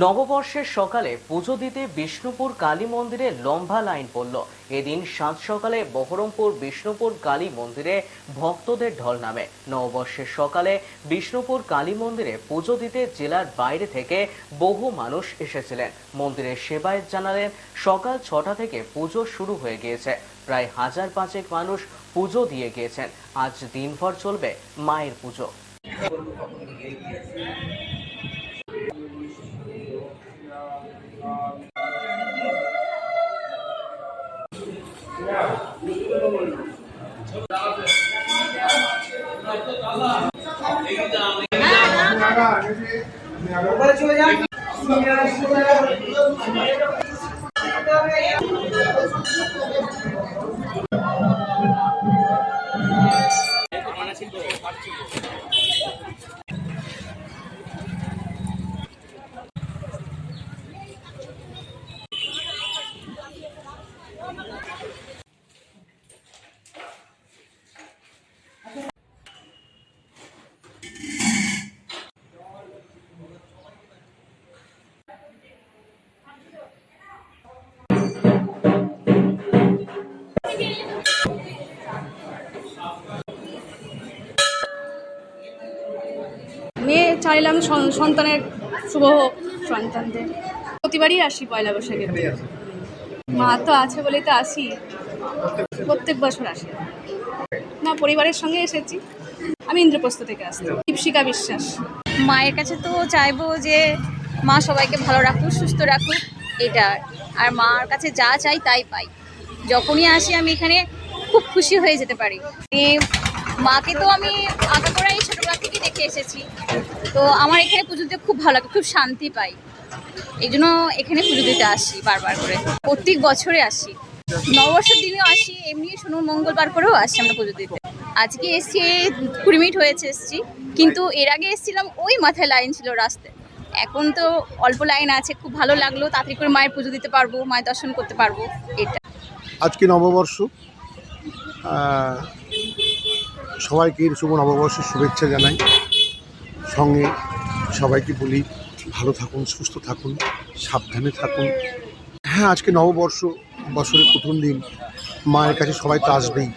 নববর্ষের সকালে পুজো দিতে বিষ্ণুপুর কালী মন্দিরে লম্বা লাইন পড়ল। এদিন সাত সকালে বহরমপুর বিষ্ণুপুর কালী মন্দিরে ভক্তদের ঢল নামে। নববর্ষের সকালে বিষ্ণুপুর কালী মন্দিরে পুজো দিতে জেলার বাইরে থেকে বহু মানুষ এসেছিলেন। মন্দিরের সেবায়ত জানালেন, সকাল ছটা থেকে পুজো শুরু হয়ে গিয়েছে। প্রায় হাজার পাঁচেক মানুষ পুজো দিয়ে গিয়েছেন। আজ দিনভর চলবে মায়ের পুজো। মেয়ে চাইলাম সন- সন্তানের শুভ হোক সন্তানদের। প্রতিবারই আসি পয়লা বৈশাখে মা তো আছে বলে তো আসি। প্রত্যেক বছর আসি। না, পরিবারের সঙ্গে এসেছি। আমি ইন্দ্রপ্রস্থ থেকে আসছি। দীপশিকা বিশ্বাস। মায়ের কাছে তো চাইব যে মা সবাইকে ভালো রাখুক, সুস্থ রাখুক, এটা আর মার কাছে যা চাই তাই পাই। যখনই আসি আমি এখানে খুব খুশি হয়ে যেতে পারি। মাকে তো আমি আঁকা করাই দেখে এসেছি। তো আমার এখানে পুজো দিতে খুব ভালো লাগে, খুব শান্তি পাই। এই জন্য এখানে পুজো দিতে আসি বারবার করে। প্রত্যেক বছরে আসি। নববর্ষের দিনেও আসি, এমনি শোনো মঙ্গলবার করেও আসি আমরা পুজো দিতে। আজকে এসছি, কুড়ি মিনিট হয়েছে এসছি, কিন্তু এর আগে এসেছিলাম, ওই মাথায় লাইন ছিল রাস্তায়। এখন তো অল্প লাইন আছে, খুব ভালো লাগল, তাড়াতাড়ি করে মায়ের পুজো দিতে পারব, মায়ের দর্শন করতে পারব, এটা। আজকে নববর্ষ সবাইকে শুভ নববর্ষের শুভেচ্ছা জানাই। সঙ্গে সবাইকে বলি, ভালো থাকুন, সুস্থ থাকুন, সাবধানে থাকুন। হ্যাঁ আজকে নববর্ষ, বছরের প্রথম দিন, মায়ের কাছে সবাই তো আসবেই,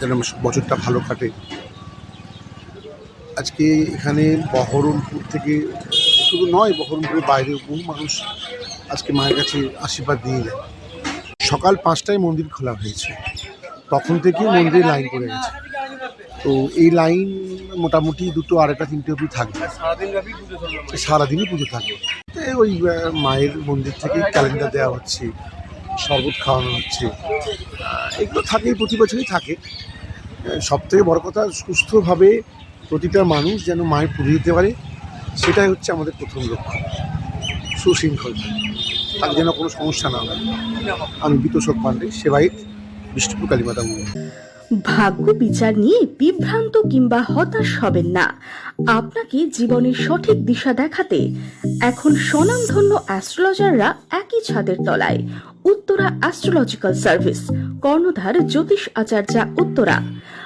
যেন বছরটা ভালো কাটে। আজকে এখানে বহরমপুর থেকে, শুধু নয়, বহরমপুরের বাইরে বহু মানুষ আজকে মায়ের কাছে আশীর্বাদ দিয়ে যায়। সকাল পাঁচটায় মন্দির খোলা হয়েছে। তখন থেকেই মন্দিরে লাইন পড়ে গেছে। তো এই লাইন মোটামুটি দুটো আড়াইটা তিনটে অবধি থাকবে। সারাদিনই পুজো থাকবে। তো ওই মায়ের মন্দির থেকে ক্যালেন্ডার দেওয়া হচ্ছে শরবত খাওয়ানো হচ্ছে। এগুলো থাকেই প্রতি বছরই থাকে। সব থেকে বড় কথা সুস্থভাবে প্রতিটা মানুষ যেন মায়ের পুজো দিতে পারে সেটাই হচ্ছে আমাদের প্রথম লক্ষ্য। সুশৃঙ্খল। তার যেন কোনো সমস্যা না হয়। আমি বিতোষক পাণ্ডে সেবায়িত বিষ্ণুপুর কালীমাতা মন্দির। ভাগ্য বিচার নিয়ে বিভ্রান্ত কিংবা হতাশ হবেন না। আপনাকে জীবনের সঠিক দিশা দেখাতে এখন স্বনামধন্য অ্যাস্ট্রোলজাররা একই ছাদের তলায়, উত্তরা অ্যাস্ট্রোলজিক্যাল সার্ভিস, কর্ণধার জ্যোতিষ আচার্যা উত্তরা।